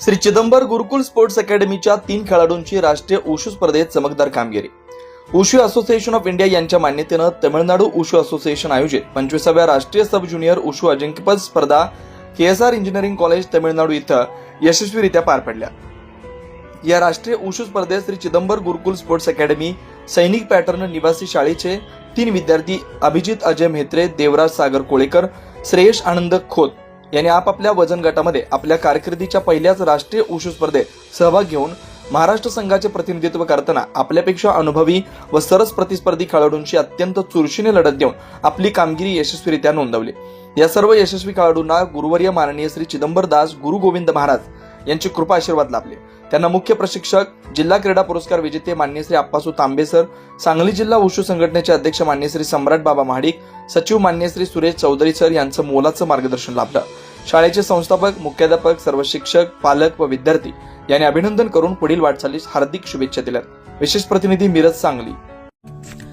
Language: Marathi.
श्री चिदंबर गुरुकुल स्पोर्ट्स अकॅडमीच्या तीन खेळाडूंची राष्ट्रीय उशू स्पर्धेत चमकदार कामगिरी. उशू असोसिएशन ऑफ इंडिया यांच्या मान्यतेनं तमिळनाडू उशू असोसिएशन आयोजित पंचवीसाव्या राष्ट्रीय सब ज्युनियर उशू अजिंक्यपद स्पर्धा K S R engineering college Tamil Nadu इथं यशस्वीरित्या पार पडल्या. या राष्ट्रीय उशू स्पर्धेत श्री चिदंबर गुरुकुल स्पोर्ट्स अकॅडमी सैनिक पॅटर्न निवासी शाळेचे तीन विद्यार्थी अभिजित अजय म्हेत्रे देवराज सागर कोळेकर श्रेयश आनंद खोत यांनी आपापल्या वजन गटामध्ये आपल्या कारकिर्दीच्या पहिल्याच राष्ट्रीय उशू स्पर्धेत सहभाग घेऊन महाराष्ट्र संघाचे प्रतिनिधित्व करताना आपल्यापेक्षा अनुभवी व सरस प्रतिस्पर्धी खेळाडूंशी अत्यंत चुरशीने लढत देऊन आपली कामगिरी यशस्वीरित्या नोंदवली. या सर्व यशस्वी खेळाडूंना गुरुवर्य माननीय श्री चिदंबर दास गुरु गोविंद महाराज यांचे कृपा आशीर्वाद लाभले त्यांना मुख्य प्रशिक्षक जिल्हा क्रीडा पुरस्कार विजेते मान्य श्री आप्पासू तांबे सर सांगली जिल्हा उशू संघटनेचे अध्यक्ष मान्य श्री सम्राट बाबा महाडिक सचिव मान्य श्री सुरेश चौधरी सर यांचं मोलाचं मार्गदर्शन लाभलं. शाळेचे संस्थापक मुख्याध्यापक सर्व शिक्षक पालक व विद्यार्थी यांनी अभिनंदन करून पुढील वाटचालीस हार्दिक शुभेच्छा दिल्या विशेष प्रतिनिधी मिरज सांगली.